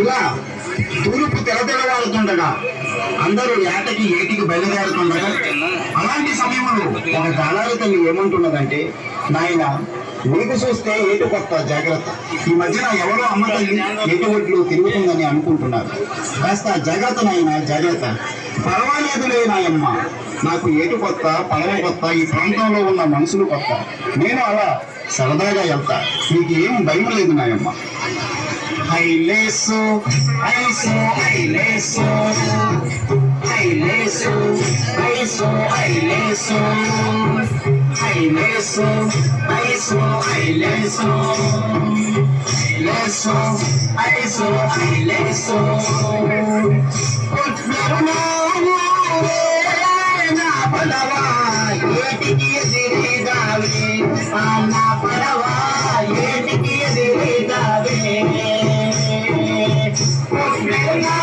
ఇలా తూర్పు తెరతెరవాడుతుండగా అందరూ ఏటకి ఏటికి బయలుదేరుతుండగా అలాంటి సమయంలో ఒక జాలారి తల్లి ఏమంటున్నదంటే నాయన నీకు చూస్తే ఏటు కొత్త? జాగ్రత్త. ఈ మధ్యన ఎవరో అమ్మ తల్లి ఏటు తిరుగుతుందని అనుకుంటున్నారు. కాస్త జాగ్రత్త నాయన జాగ్రత్త. పర్వాలేదులే నాయమ్మ. నాకు ఏటు కొత్త పడవ కొత్త ఈ ప్రాంతంలో ఉన్న మనుషులు కొత్త. నేను అలా సరదాగా వెళ్తా. నీకు ఏం భయం లేదు నాయమ్మ. ఐలేసు ఐసు ఐలేసు ఐలేసు ఐసు ఐలేసు ఐలేసు ఐసు ఐలేసు ఐలేసు ఐసు ఐలేసు నా పదవా ఏటికి ఎదిరిదావి నా పదవా ఏటికి ఎదిరిదావి నా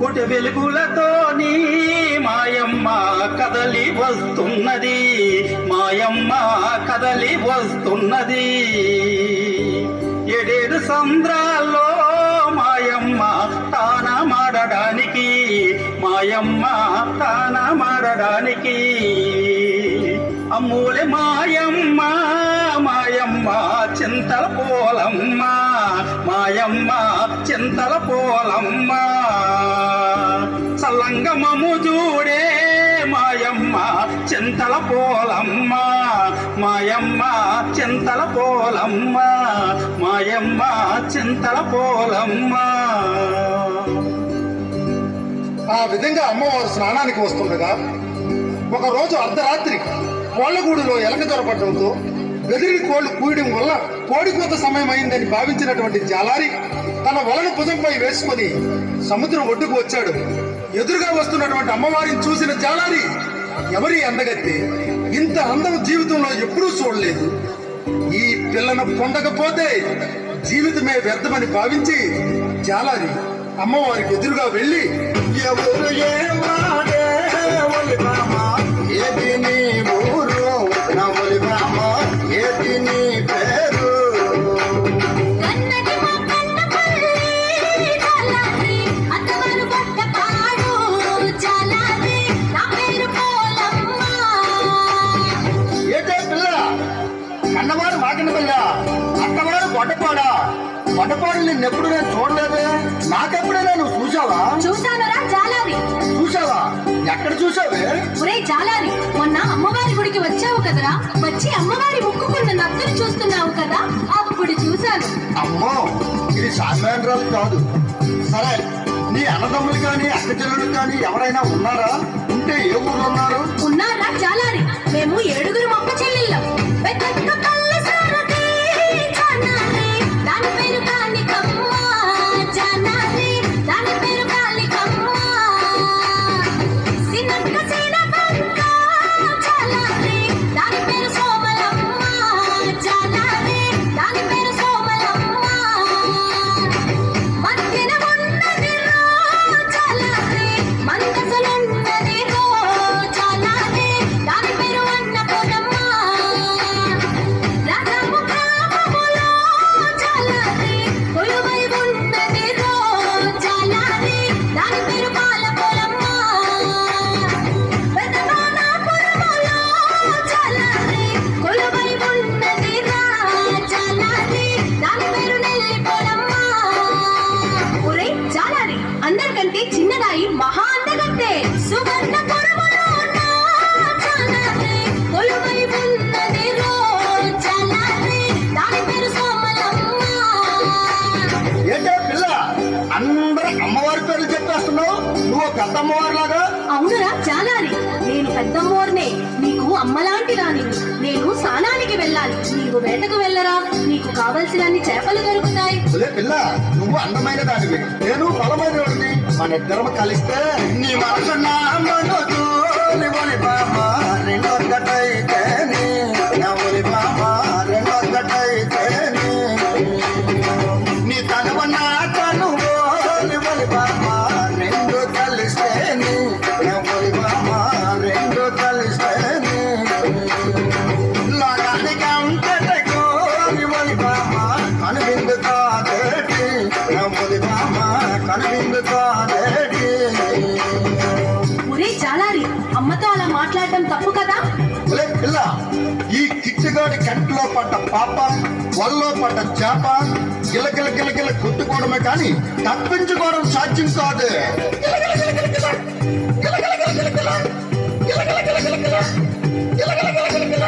పుట వెలుగులతోని మాయమ్మ కదలి వస్తున్నది. మాయమ్మ కదలి వస్తున్నది. ఎడేడు సంద్రాల్లో మాయమ్మ తాన మాడడానికి మాయమ్మ తాన మాడడానికి అమ్మూలే మాయమ్మ మాయమ్మ చింతల పోలమ్మ మాయమ్మ చింతల పోలమ్మ. సల్లంగమము చూడే మాయమ్మ చింతల పోలమ్మ. మాయమ్మ చింతల పోలమ్మ. మాయమ్మ చింతల పోలమ్మ. ఆ విధంగా అమ్మవారు స్నానానికి వస్తుండగా ఒకరోజు అర్ధరాత్రి కోళ్ళగూడులో ఎలక దొరపడంతో బెదిరి కోళ్ళు కూయడం వల్ల కోడికోత సమయం అయిందని భావించినటువంటి జాలారి తన వలను భుజంపై వేసుకొని సముద్రం ఒడ్డుకు వచ్చాడు. ఎదురుగా వస్తున్నటువంటి అమ్మవారిని చూసిన జాలారి ఎవరి అందగత్తి? ఇంత అందం జీవితంలో ఎప్పుడూ చూడలేదు. ఈ పిల్లను పొందకపోతే జీవితమే వ్యర్థమని భావించి జాలారి అమ్మవారికి ఎదురుగా వెళ్ళి ఎవరు ఏమాడే గొడ్డపాడు నిన్నెప్పుడు నేను చూడలేదే? నాకెప్పుడైనా నువ్వు చూసావా చూశానురా జాలారి. చూసావా ఎక్కడ చూసావే ఒరే జాలారి మొన్న అమ్మవారి గుడికి వచ్చావు కదరా? వచ్చి అమ్మవారి ముక్కుకున్న నక్కలు చూస్తున్నావు కదా? అప్పుడు చూశాను. అమ్మో ఇది సామాన్యురాలు కాదు. సరే నీ అన్నదమ్ములు కానీ అక్క చెల్లెలు కానీ ఎవరైనా ఉన్నారా? ఉంటే ఏ ఊర్లో ఉన్నారు? ఉన్నారా జాలారి? మేము ఏడుగురు మొక్క చెల్లెళ్ళం. పెద్ద నువ్వు పెద్ద అమ్మవారి లాగా అవునురా చాలారి నేను పెద్దమ్మోర్నే నీకు అమ్మలాంటి రాని నేను స్నానానికి వెళ్ళాలి. నీవు వేటకు వెళ్ళరా. నీకు కావలసినన్ని చేపలు దొరుకుతాయి. పిల్ల నువ్వు అందమైన దానివి. నేను బలమైన వాడిని. మన ఇద్దరం కలిస్తే నీ మనసు నా మనసు నీ జాలారి అమ్మతో అలా మాట్లాడటం తప్పు కదా లే పిల్ల ఈ కిచ్చగాడి కంటిలో పడ్డ పాప వల్లో పడ్డ చేప గిలగిల గిలగిల కొట్టుకోవడమే కానీ తప్పించుకోవడం సాధ్యం కాదు గిలగిల గిలగిల గిలగిల గిలగిల గిలగిల గిలగిల గిలగిల గిలగిల గిలగిల